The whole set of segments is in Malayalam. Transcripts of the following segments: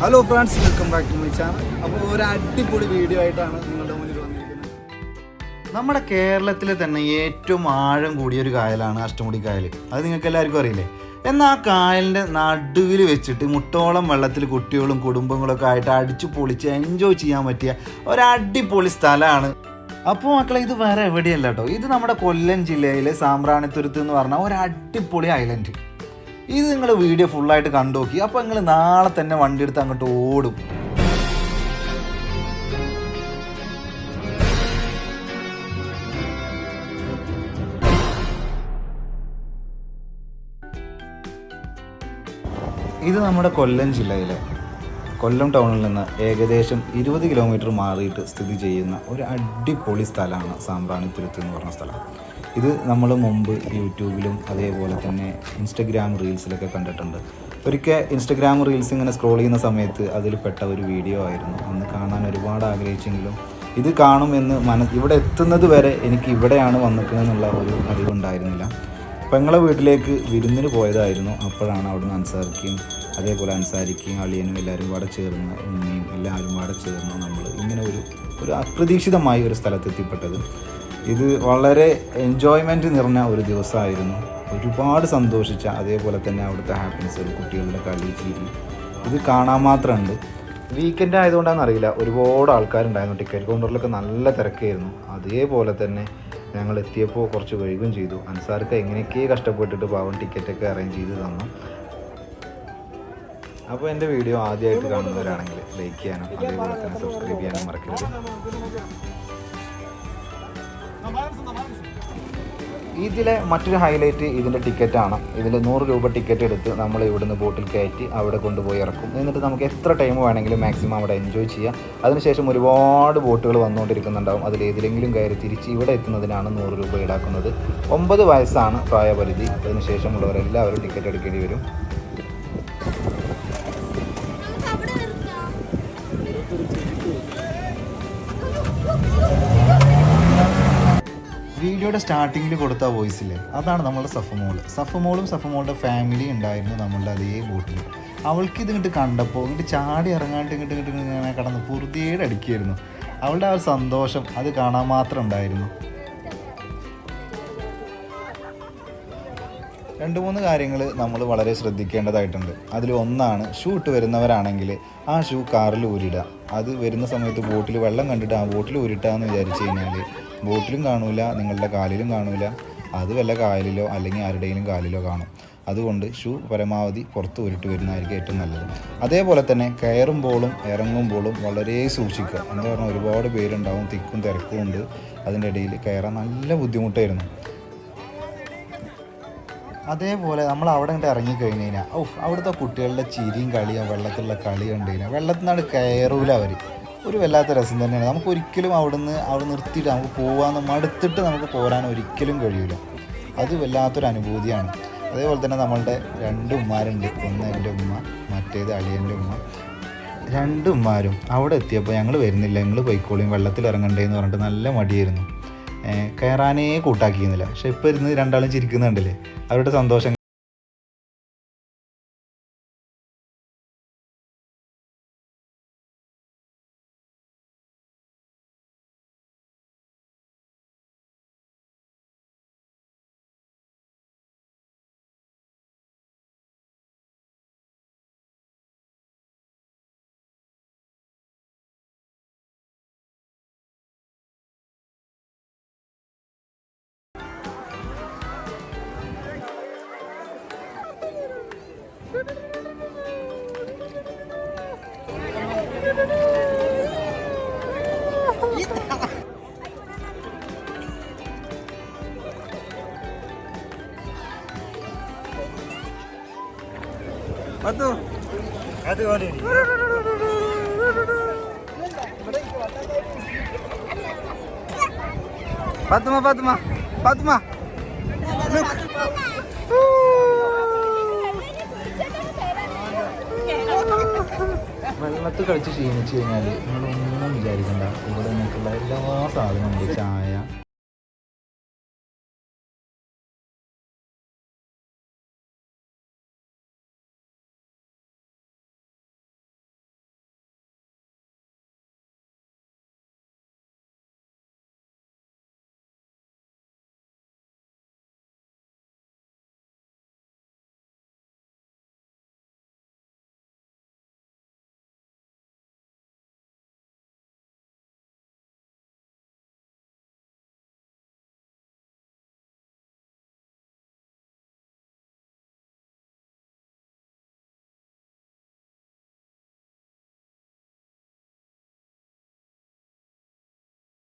Hello friends welcome back to my channel അപ്പോൾ ഒരു അടിപൊളി വീഡിയോ ആയിട്ടാണ് നിങ്ങളുടെ മുന്നിൽ വന്നിരിക്കുന്നത്. നമ്മുടെ കേരളത്തിലെ തന്നെ ഏറ്റവും ആഴം കൂടിയ ഒരു കായലാണ് അഷ്ടമുടി കായൽ. അത് നിങ്ങൾക്ക് എല്ലാവർക്കും അറിയില്ലേ? എന്നാൽ ആ കായലിന്റെ നടുവിൽ വെച്ചിട്ട് മുട്ടോളം വെള്ളത്തിൽ കുട്ടികളും കുടുംബങ്ങളൊക്കെ ആയിട്ട് അടിച്ചു പൊളിച്ച് എൻജോയ് ചെയ്യാൻ പറ്റിയ ഒരു അടിപൊളി സ്ഥലമാണ്. അപ്പോൾ മക്കളെ ഇത് വേറെ എവിടെയല്ല കേട്ടോ ഇത് നമ്മുടെ കൊല്ലം ജില്ലയിലെ സാമ്പ്രാണിത്തുരുത്ത് എന്ന് പറഞ്ഞ ഒരു അടിപൊളി ഐലൻഡ് ഇത് നിങ്ങൾ വീഡിയോ ഫുള്ളായിട്ട് കണ്ടു നോക്കി അപ്പോൾ നിങ്ങൾ നാളെ തന്നെ വണ്ടി എടുത്ത് അങ്ങോട്ട് ഓടും. ഇത് നമ്മുടെ കൊല്ലം ജില്ലയിലെ കൊല്ലം ടൗണിൽ നിന്ന് ഏകദേശം ഇരുപത് കിലോമീറ്റർ മാറിയിട്ട് സ്ഥിതി ചെയ്യുന്ന ഒരു അടിപൊളി സ്ഥലമാണ് സാമ്പ്രാണിത്തുരുത്ത് എന്ന് പറഞ്ഞ സ്ഥലം. ഇത് നമ്മൾ മുമ്പ് യൂട്യൂബിലും അതേപോലെ തന്നെ ഇൻസ്റ്റഗ്രാം റീൽസിലൊക്കെ കണ്ടിട്ടുണ്ട്. ഒരിക്കൽ ഇൻസ്റ്റഗ്രാം റീൽസ് ഇങ്ങനെ സ്ക്രോൾ ചെയ്യുന്ന സമയത്ത് അതിൽ പെട്ട ഒരു വീഡിയോ ആയിരുന്നു. അന്ന് കാണാൻ ഒരുപാട് ആഗ്രഹിച്ചെങ്കിലും ഇത് കാണുമെന്ന് മന ഇവിടെ എത്തുന്നത് വരെ എനിക്ക് ഇവിടെയാണ് വന്നിട്ടുള്ള ഒരു അറിവുണ്ടായിരുന്നില്ല. പെങ്ങളെ വീട്ടിലേക്ക് വിരുന്നിന് പോയതായിരുന്നു. അപ്പോഴാണ് അവിടുന്ന് അൻസാരിക്കുകയും അതേപോലെ അൻസാരിക്കുകയും അളിയനും എല്ലാവരും കൂടെ ചേർന്ന് ഉമ്മയും എല്ലാവരും കൂടെ ചേർന്ന് നമ്മൾ ഇങ്ങനെ ഒരു ഒരു അപ്രതീക്ഷിതമായ ഒരു സ്ഥലത്ത് എത്തിപ്പെട്ടത് ഇത് വളരെ എൻജോയ്മെന്റ് നിറഞ്ഞ ഒരു ദിവസമായിരുന്നു. ഒരുപാട് സന്തോഷിച്ച അതേപോലെ തന്നെ അവിടുത്തെ ഹാപ്പിനെസ് കുട്ടികളുടെ കളി ചിരി. ഇത് കാണാൻ മാത്രമുണ്ട്. വീക്കെൻഡ് ആയതുകൊണ്ടാണെന്ന് അറിയില്ല. ഒരുപാട് ആൾക്കാരുണ്ടായിരുന്നു. ടിക്കറ്റ് കൗണ്ടറിലൊക്കെ നല്ല തിരക്കായിരുന്നു. അതേപോലെ തന്നെ ഞങ്ങൾ എത്തിയപ്പോൾ കുറച്ച് വൈകും ചെയ്തു. അൻസാർക്ക് എങ്ങനെയൊക്കെ കഷ്ടപ്പെട്ടിട്ട് പാവം ടിക്കറ്റൊക്കെ അറേഞ്ച് ചെയ്ത് തന്നു. അപ്പോൾ എന്റെ വീഡിയോ ആദ്യമായിട്ട് കാണുന്നവരാണെങ്കിൽ ലൈക്ക് ചെയ്യാനും അതേപോലെ തന്നെ സബ്സ്ക്രൈബ് ചെയ്യാനും മറക്കരുത്. ഇതിലെ മറ്റൊരു ഹൈലൈറ്റ് ഇതിന്റെ ടിക്കറ്റാണ് ഇതിൽ നൂറ് രൂപ ടിക്കറ്റ് എടുത്ത് നമ്മൾ ഇവിടുന്ന് ബോട്ടിൽ കയറ്റി അവിടെ കൊണ്ടുപോയി ഇറക്കും. എന്നിട്ട് നമുക്ക് എത്ര ടൈം വേണമെങ്കിലും മാക്സിമം അവിടെ എൻജോയ് ചെയ്യാം. അതിനുശേഷം ഒരുപാട് ബോട്ടുകൾ വന്നുകൊണ്ടിരിക്കുന്നുണ്ടാവും. അതിൽ ഏതിലെങ്കിലും കയറി തിരിച്ച് ഇവിടെ എത്തുന്നതിനാണ് നൂറ് രൂപ ഈടാക്കുന്നത്. ഒമ്പത് വയസ്സാണ് പ്രായപരിധി. അതിനുശേഷമുള്ളവരെല്ലാവരും ടിക്കറ്റ് എടുക്കേണ്ടി വരും. വീഡിയോയുടെ സ്റ്റാർട്ടിങ്ങിൽ കൊടുത്ത വോയിസ് ഇല്ലേ? അതാണ് നമ്മളുടെ സഫമോൾ സഫമോളും സഫമോളുടെ ഫാമിലി ഉണ്ടായിരുന്നു നമ്മളുടെ അതേ ബോട്ടിൽ അവൾക്ക് ഇത് ഇങ്ങോട്ട് കണ്ടപ്പോൾ ഇങ്ങോട്ട് ചാടി ഇറങ്ങാണ്ട് ഇങ്ങോട്ട് ഇങ്ങോട്ട് ഇങ്ങനെ കടന്ന് പുറത്തേടെ അടിക്കുകയായിരുന്നു അവളുടെ ആ ഒരു സന്തോഷം അത് കാണാൻ മാത്രം ഉണ്ടായിരുന്നു. രണ്ട് മൂന്ന് കാര്യങ്ങൾ നമ്മൾ വളരെ ശ്രദ്ധിക്കേണ്ടതായിട്ടുണ്ട്. അതിൽ ഒന്നാണ് ഷൂ ഇട്ട് വരുന്നവരാണെങ്കിൽ ആ ഷൂ കാറിൽ ഊരിടുക അത് വരുന്ന സമയത്ത് ബോട്ടിൽ വെള്ളം കണ്ടിട്ട് ആ ബോട്ടിൽ ഊരിട്ടാന്ന് വിചാരിച്ചു കഴിഞ്ഞാൽ ബോട്ടിലും കാണൂല നിങ്ങളുടെ കാലിലും കാണൂല. അത് വല്ല കാലിലോ അല്ലെങ്കിൽ ആരുടെയെങ്കിലും കാലിലോ കാണും. അതുകൊണ്ട് ഷൂ പരമാവധി പുറത്ത് ഊരിട്ട് വരുന്നതായിരിക്കും ഏറ്റവും നല്ലത്. അതേപോലെ തന്നെ കയറുമ്പോഴും ഇറങ്ങുമ്പോഴും വളരെ സൂക്ഷിക്കുക. എന്താ പറഞ്ഞാൽ ഒരുപാട് പേരുണ്ടാവും തിക്കും തിരക്കും ഉണ്ട്. അതിന്റെ ഇടയിൽ കയറാൻ നല്ല ബുദ്ധിമുട്ടായിരുന്നു. അതേപോലെ നമ്മൾ അവിടെ ഇങ്ങോട്ട് ഇറങ്ങിക്കഴിഞ്ഞ് കഴിഞ്ഞാൽ ഓ അവിടുത്തെ കുട്ടികളുടെ ചിരിയും കളിയും വെള്ളത്തിലുള്ള കളി കണ്ടു കഴിഞ്ഞാൽ വെള്ളത്തിൽ നിന്നാണ് കയറൂല അവർ ഒരു വല്ലാത്ത രസം തന്നെയാണ്. നമുക്ക് ഒരിക്കലും അവിടുന്ന് അവിടെ നിർത്തിയിട്ട് നമുക്ക് പോകാമെന്ന് മടുത്തിട്ട് നമുക്ക് പോരാൻ ഒരിക്കലും കഴിയില്ല അത് വല്ലാത്തൊരു അനുഭൂതിയാണ്. അതേപോലെ തന്നെ നമ്മളുടെ രണ്ട് ഉമ്മാരുണ്ട്. ഒന്ന് എന്റെ ഉമ്മ മറ്റേത് അളിയന്റെ ഉമ്മ. രണ്ട് ഉമ്മാരും അവിടെ എത്തിയപ്പോൾ ഞങ്ങൾ വരുന്നില്ല. ഞങ്ങൾ പോയിക്കോളിയും വെള്ളത്തിൽ ഇറങ്ങണ്ടേന്ന് പറഞ്ഞിട്ട് നല്ല മടിയായിരുന്നു. കയറാനേ കൂട്ടാക്കിയിരുന്നില്ല. പക്ഷെ ഇപ്പോൾ ഇരുന്ന് രണ്ടാളും ചിരിക്കുന്നുണ്ടല്ലേ? അവരുടെ സന്തോഷം Aduh. Aduh, aduh. Fatma, Fatma. Fatma. Look. വെള്ളത്തിൽ കളിച്ച് ക്ഷീണിച്ച് കഴിഞ്ഞാൽ നിങ്ങളൊന്നും വിചാരിക്കണ്ട. ഇവിടെ നിങ്ങൾക്കുള്ള എല്ലാ സാധനവും ഉണ്ട്. ചായ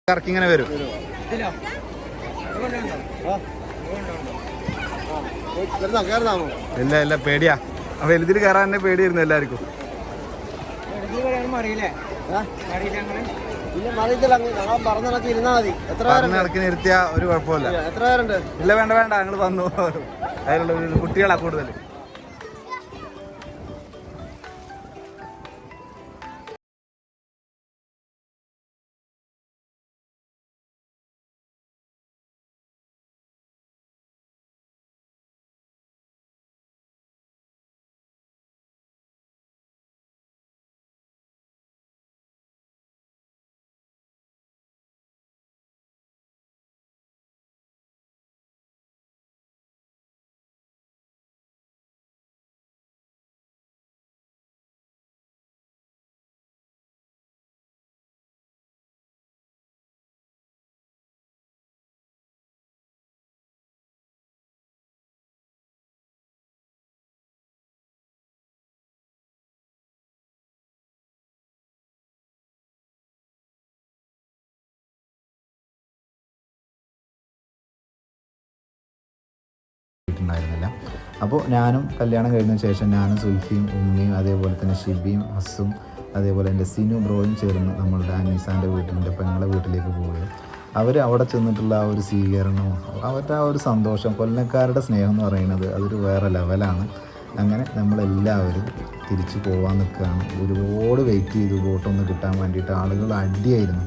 കറക്കി ഇങ്ങനെ വരും. ഇല്ല ഇല്ല പേടിയാ. അപ്പൊ വലുതിൽ കയറാൻ തന്നെ പേടിയായിരുന്നു എല്ലാവർക്കും. ഇല്ല മറിയത്തില്ല അങ്ങ് ഞങ്ങൾ പറഞ്ഞിടക്ക് ഇരുന്നാ മതി എത്ര പറഞ്ഞ പേരുണ്ട്? കണക്കിന് നിർത്തിയ ഒരു കുഴപ്പമില്ല ഇല്ല വേണ്ട വേണ്ട ഞങ്ങൾ വന്നു. അതിലുള്ള കുട്ടികളാ കൂടുതൽ ഉണ്ടായിരുന്നില്ല. അപ്പോൾ ഞാനും കല്യാണം കഴിഞ്ഞ ശേഷം ഞാനും സുൽഫിയും ഉമ്മയും അതേപോലെ തന്നെ ഷിബിയും ഹസും അതേപോലെ എന്റെ സിനു ബ്രോയും ചേർന്ന് നമ്മളുടെ അനീസാന്റെ വീട്ടിന്റെ പെങ്ങളെ വീട്ടിലേക്ക് പോവുകയും അവർ അവിടെ ചെന്നിട്ടുള്ള ആ ഒരു സ്വീകരണവും അവരുടെ ആ ഒരു സന്തോഷം കൊല്ലക്കാരുടെ സ്നേഹം എന്ന് പറയുന്നത് അതൊരു വേറെ ലെവലാണ്. അങ്ങനെ നമ്മളെല്ലാവരും തിരിച്ചു പോകാൻ നിൽക്കുകയാണ്. ഒരുപാട് വെയിറ്റ് ചെയ്തു ബോട്ടൊന്ന് കിട്ടാൻ വേണ്ടിയിട്ട് ആളുകൾ അടിയായിരുന്നു.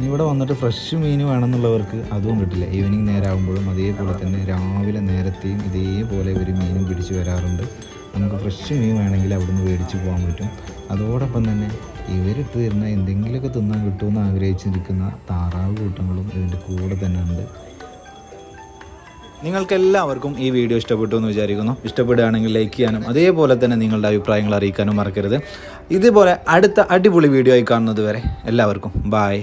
ഇനി ഇവിടെ വന്നിട്ട് ഫ്രഷ് മീൻ വേണമെന്നുള്ളവർക്ക് അതും കിട്ടില്ല. ഈവനിങ് നേരമാകുമ്പോഴും അതേപോലെ തന്നെ രാവിലെ നേരത്തെയും ഇതേപോലെ ഒരു മീനും പിടിച്ച് വരാറുണ്ട്. നമുക്ക് ഫ്രഷ് മീൻ വേണമെങ്കിൽ അവിടുന്ന് മേടിച്ച് പോകാൻ പറ്റും. അതോടൊപ്പം തന്നെ ഇവരിട്ട് തരുന്ന എന്തെങ്കിലുമൊക്കെ തിന്നാൻ കിട്ടുമെന്ന് ആഗ്രഹിച്ചിരിക്കുന്ന താറാവ് കൂട്ടങ്ങളും ഇതിന്റെ കൂടെ തന്നെ ഉണ്ട്. നിങ്ങൾക്ക് എല്ലാവർക്കും ഈ വീഡിയോ ഇഷ്ടപ്പെട്ടു എന്ന് വിചാരിക്കുന്നു. ഇഷ്ടപ്പെടുകയാണെങ്കിൽ ലൈക്ക് ചെയ്യാനും അതേപോലെ തന്നെ നിങ്ങളുടെ അഭിപ്രായങ്ങൾ അറിയിക്കാനും മറക്കരുത്. ഇതുപോലെ അടുത്ത അടിപൊളി വീഡിയോ ആയി കാണുന്നത് വരെ എല്ലാവർക്കും ബായ്